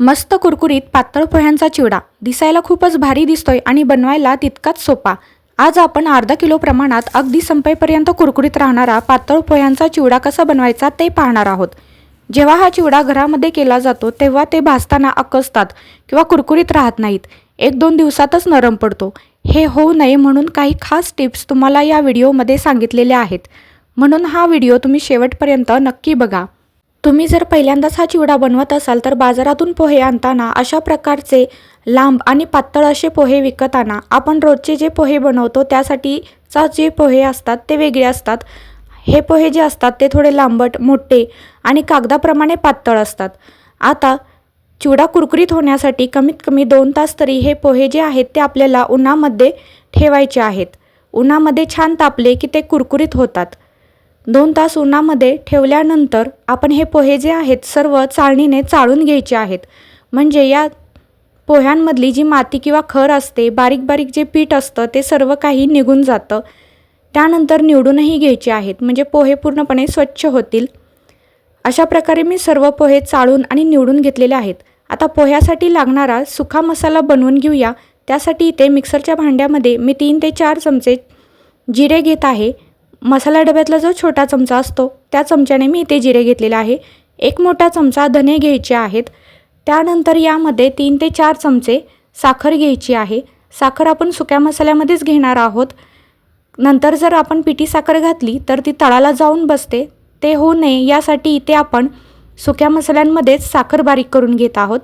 मस्त कुरकुरीत पातळ पोह्यांचा चिवडा. दिसायला खूपच भारी दिसतोय आणि बनवायला तितकाच सोपा. आज आपण अर्धा किलो प्रमाणात अगदी संपेपर्यंत कुरकुरीत राहणारा पातळ पोह्यांचा चिवडा कसा बनवायचा ते पाहणार आहोत. जेव्हा हा चिवडा घरामध्ये केला जातो तेव्हा ते भाजताना अकसतात किंवा कुरकुरीत राहत नाहीत. एक दोन दिवसातच नरम पडतो. हे होऊ नये म्हणून काही खास टिप्स तुम्हाला या व्हिडिओमध्ये सांगितलेल्या आहेत. म्हणून हा व्हिडिओ तुम्ही शेवटपर्यंत नक्की बघा. तुम्ही जर पहिल्यांदाच हा चिवडा बनवत असाल तर बाजारातून पोहे आणताना अशा प्रकारचे लांब आणि पातळ असे पोहे विकत आणा. आपण रोजचे जे पोहे बनवतो त्यासाठीचा जे पोहे असतात ते वेगळे असतात. हे पोहे जे असतात ते थोडे लांबट मोठे आणि कागदाप्रमाणे पातळ असतात. आता चिवडा कुरकुरीत होण्यासाठी कमीत कमी दोन तास तरी हे पोहे जे आहेत ते आपल्याला उन्हामध्ये ठेवायचे आहेत. उन्हामध्ये छान तापले की ते कुरकुरीत होतात. दोन तास उन्हामध्ये ठेवल्यानंतर आपण हे पोहे जे आहेत सर्व चाळणीने चाळून घ्यायचे आहेत. म्हणजे या पोह्यांमधली जी माती किंवा खर असते बारीक बारीक जे पीठ असतं ते सर्व काही निघून जातं. त्यानंतर निवडूनही घ्यायचे आहेत. म्हणजे पोहे पूर्णपणे स्वच्छ होतील. अशा प्रकारे मी सर्व पोहे चाळून आणि निवडून घेतलेले आहेत. आता पोह्यासाठी लागणारा सुखा मसाला बनवून घेऊया. त्यासाठी इथे मिक्सरच्या भांड्यामध्ये मी तीन ते चार चमचे जिरे घेत आहे. मसाला डब्यातला जो छोटा चमचा असतो त्या चमच्याने मी इथे जिरे घेतलेले आहे. एक मोठा चमचा धने घ्यायचे आहेत. त्यानंतर यामध्ये तीन ते चार चमचे साखर घ्यायची आहे. साखर आपण सुक्या मसाल्यामध्येच घेणार आहोत. नंतर जर आपण पिठी साखर घातली तर ती तळाला जाऊन बसते. ते होऊ नये यासाठी इथे आपण सुक्या मसाल्यांमध्येच साखर बारीक करून घेत आहोत.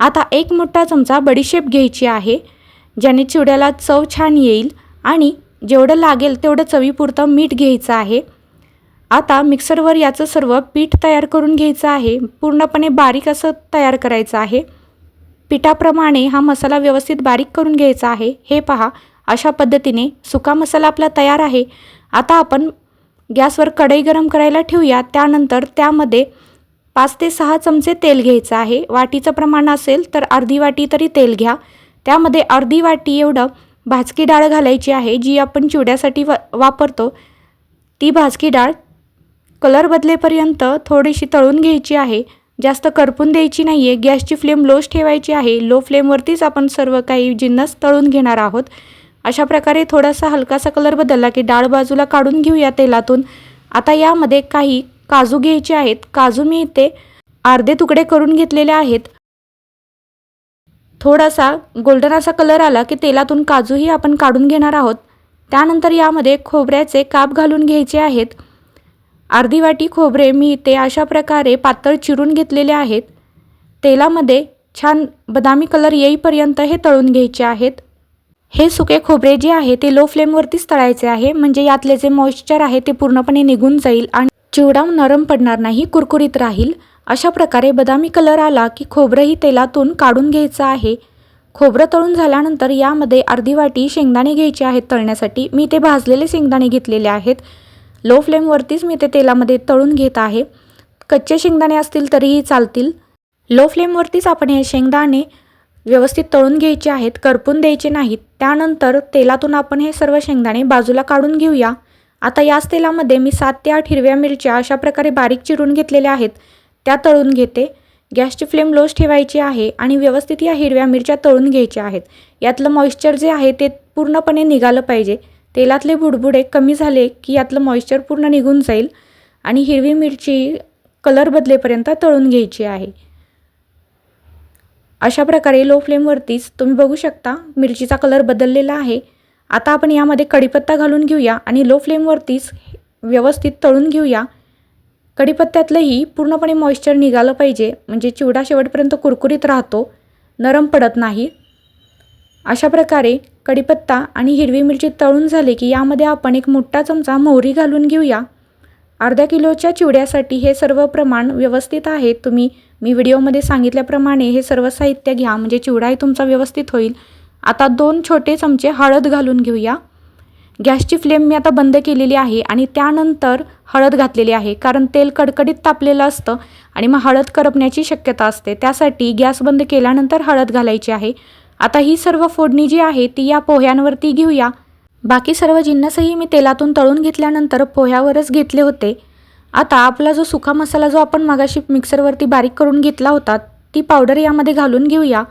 आता एक मोठा चमचा बडीशेप घ्यायची आहे ज्याने चिवड्याला चव छान येईल आणि जेवढं लागेल तेवढं चवीपुरतं मीठ घ्यायचं आहे. आता मिक्सरवर याचं सर्व पीठ तयार करून घ्यायचं आहे. पूर्णपणे बारीक असं तयार करायचं आहे. पिठाप्रमाणे हा मसाला व्यवस्थित बारीक करून घ्यायचा आहे. हे पहा अशा पद्धतीने सुका मसाला आपला तयार आहे. आता आपण गॅसवर कढई गरम करायला ठेवूया. त्यानंतर त्यामध्ये पाच ते सहा चमचे तेल घ्यायचं आहे. वाटीचं प्रमाण असेल तर अर्धी वाटी तरी तेल घ्या. त्यामध्ये अर्धी वाटी एवढं भाजकी डाळ घालायची आहे जी आपण चिवड्यासाठी वा वापरतो. ती भाजकी डाळ कलर बदलेपर्यंत थोडीशी तळून घ्यायची आहे. जास्त करपून द्यायची नाही आहे गॅसची फ्लेम लोच ठेवायची आहे. लो फ्लेमवरतीच आपण सर्व काही जिन्नस तळून घेणार आहोत. अशा प्रकारे थोडासा हलकासा कलर बदलला की डाळ बाजूला काढून घेऊया तेलातून. आता यामध्ये काही काजू घ्यायचे आहेत. काजू मी इथे अर्धे तुकडे करून घेतलेले आहेत. थोडासा गोल्डन असा कलर आला की तेलातून काजूही आपण काढून घेणार आहोत. त्यानंतर यामध्ये खोबऱ्याचे काप घालून घ्यायचे आहेत. अर्धी वाटी खोबरे मी ते अशा प्रकारे पातळ चिरून घेतलेले आहेत. तेलामध्ये छान बदामी कलर येईपर्यंत हे तळून घ्यायचे आहेत. हे सुके खोबरे जे आहे ते लो फ्लेमवरतीच तळायचे आहे. म्हणजे यातले जे मॉइश्चर आहे ते पूर्णपणे निघून जाईल आणि चिवडा नरम पडणार नाही कुरकुरीत राहील. अशा प्रकारे बदामी कलर आला की खोबरंही तेलातून काढून घ्यायचं आहे. खोबरं तळून झाल्यानंतर यामध्ये अर्धी वाटी शेंगदाणे घ्यायचे आहेत तळण्यासाठी. मी ते भाजलेले शेंगदाणे घेतलेले आहेत. लो फ्लेमवरतीच मी ते तेलामध्ये तळून घेत आहे. कच्चे शेंगदाणे असतील तरीही चालतील. लो फ्लेमवरतीच आपण हे शेंगदाणे व्यवस्थित तळून घ्यायचे आहेत. करपून द्यायचे नाहीत. त्यानंतर तेलातून आपण हे सर्व शेंगदाणे बाजूला काढून घेऊया. आता याच तेलामध्ये मी सात ते आठ हिरव्या मिरच्या अशा प्रकारे बारीक चिरून घेतलेल्या आहेत. त्या तळून घेते. गॅसची फ्लेम लोच ठेवायची आहे आणि व्यवस्थित या हिरव्या मिरच्या तळून घ्यायच्या आहेत. यातलं मॉइश्चर जे आहे ते पूर्णपणे निघालं पाहिजे. तेलातले बुडबुडे कमी झाले की यातलं मॉइश्चर पूर्ण निघून जाईल आणि हिरवी मिरची कलर बदलेपर्यंत तळून घ्यायची आहे. अशा प्रकारे लो फ्लेमवरतीच तुम्ही बघू शकता मिरचीचा कलर बदललेला आहे. आता आपण यामध्ये कढीपत्ता घालून घेऊया आणि लो फ्लेमवरतीच व्यवस्थित तळून घेऊया. कढीपत्त्यातलंही पूर्णपणे मॉइश्चर निघालं पाहिजे. म्हणजे चिवडा शेवटपर्यंत कुरकुरीत राहतो नरम पडत नाही. अशा प्रकारे कढीपत्ता आणि हिरवी मिरची तळून झाले की यामध्ये आपण एक मोठा चमचा मोहरी घालून घेऊया. अर्ध्या किलोच्या चिवड्यासाठी हे सर्व प्रमाण व्यवस्थित आहे. तुम्ही मी व्हिडिओमध्ये सांगितल्याप्रमाणे हे सर्व साहित्य घ्या. म्हणजे चिवडाही तुमचा व्यवस्थित होईल. आता दोन छोटे चमचे हळद घालून घेऊया. गॅसची फ्लेम मी आता बंद केलेली आहे आणि त्यानंतर हळद घातलेली आहे कारण तेल कडकडीत तापलेलं असतं आणि मग हळद करपण्याची शक्यता असते. त्यासाठी गॅस बंद केल्यानंतर हळद घालायची आहे. आता ही सर्व फोडणी जी आहे ती या पोह्यांवरती घेऊया. बाकी सर्व जिन्नसही मी तेलातून तळून घेतल्यानंतर पोह्यावरच घेतले होते. आता आपला जो सुका मसाला जो आपण मगाशी मिक्सरवरती बारीक करून घेतला होता ती पावडर यामध्ये घालून घेऊया.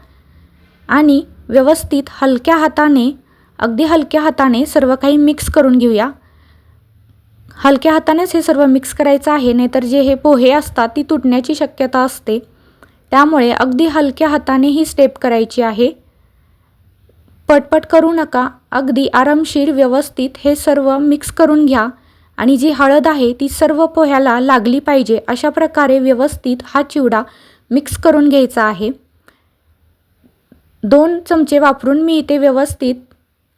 आणि व्यवस्थित हलक्या हाताने अगदी हलक्या हाताने सर्व काही मिक्स करून घेऊया. हलक्या हातानेच हे सर्व मिक्स करायचं आहे नाहीतर जे हे पोहे असतात ती तुटण्याची शक्यता असते. त्यामुळे अगदी हलक्या हाताने ही स्टेप करायची आहे. पटपट करू नका अगदी आरामशीर व्यवस्थित हे सर्व मिक्स करून घ्या. आणि जी हळद आहे ती सर्व पोह्याला लागली पाहिजे अशा प्रकारे व्यवस्थित हा चिवडा मिक्स करून घ्यायचा आहे. दोन चमचे वापरून मी इथे व्यवस्थित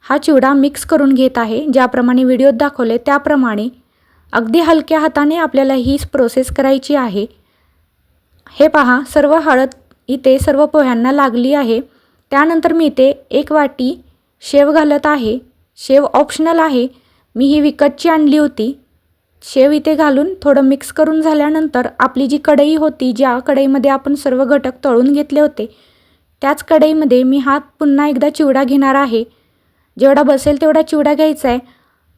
हा चिवडा मिक्स करून घेत आहे. ज्याप्रमाणे व्हिडिओत दाखवले त्याप्रमाणे अगदी हलक्या हाताने आपल्याला ही प्रोसेस करायची आहे. हे पहा सर्व हळद इथे सर्व पोह्यांना लागली आहे. त्यानंतर मी इथे एक वाटी शेव घालत आहे. शेव ऑप्शनल आहे. मी ही विकतची आणली होती. शेव इथे घालून थोडं मिक्स करून झाल्यानंतर आपली जी कढई होती ज्या कढईमध्ये आपण सर्व घटक तळून घेतले होते त्याच कढईमध्ये मी हात पुन्हा एकदा चिवडा घेणार आहे. जेवढा बसेल तेवढा चिवडा घ्यायचा आहे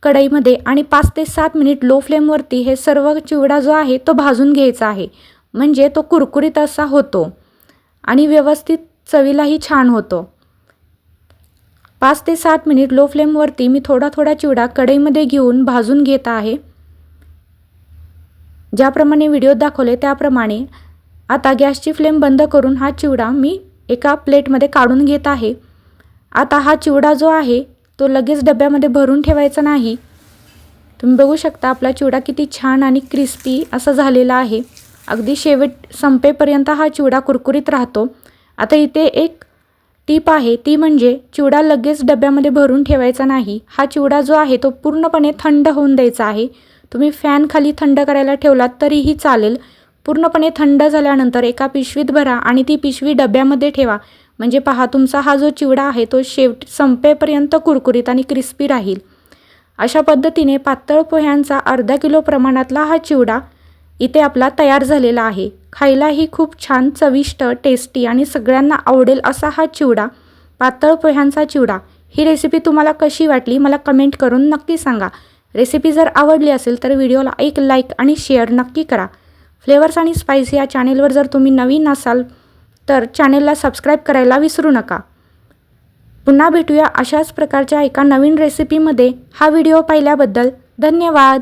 कढईमध्ये आणि पाच ते सात मिनिट लो फ्लेमवरती हे सर्व चिवडा जो आहे तो भाजून घ्यायचा आहे. म्हणजे तो कुरकुरीत असा होतो आणि व्यवस्थित चवीलाही छान होतो. पाच ते सात मिनिट लो फ्लेमवरती मी थोडा थोडा चिवडा कढईमध्ये घेऊन भाजून घेत आहे. ज्याप्रमाणे व्हिडिओत दाखवले त्याप्रमाणे आता गॅसची फ्लेम बंद करून हा चिवडा मी एका प्लेटमध्ये काढून घेत आहे. आता हा चिवडा जो आहे तो लगेच डब्यामध्ये भरून ठेवायचा नाही. तुम्ही बघू शकता आपला चिवडा किती छान आणि क्रिस्पी असा झालेला आहे. अगदी शेवट संपेपर्यंत हा चिवडा कुरकुरीत राहतो. आता इथे एक टीप आहे ती म्हणजे चिवडा लगेच डब्यामध्ये भरून ठेवायचा नाही. हा चिवडा जो आहे तो पूर्णपणे थंड होऊन द्यायचा आहे. तुम्ही फॅन खाली थंड करायला ठेवलात तरीही चालेल. पूर्णपणे थंड झाल्यानंतर एका पिशवीत भरा आणि ती पिशवी डब्यामध्ये ठेवा. म्हणजे पहा तुमचा हा जो चिवडा आहे तो शेवट संपेपर्यंत कुरकुरीत आणि क्रिस्पी राहील. अशा पद्धतीने पातळ पोह्यांचा अर्धा किलो प्रमाणातला हा चिवडा इथे आपला तयार झालेला आहे. खायलाही खूप छान चविष्ट टेस्टी आणि सगळ्यांना आवडेल असा हा चिवडा पातळ पोह्यांचा चिवडा. ही रेसिपी तुम्हाला कशी वाटली मला कमेंट करून नक्की सांगा. रेसिपी जर आवडली असेल तर व्हिडिओला एक लाईक आणि शेअर नक्की करा. फ्लेवर्स आणि स्पाइस या चॅनेलवर जर तुम्ही नवीन असाल तर चॅनेलला सबस्क्राईब करायला विसरू नका. पुन्हा भेटूया अशाच प्रकारच्या एका नवीन रेसिपीमध्ये हा व्हिडिओ पाहिल्याबद्दल धन्यवाद.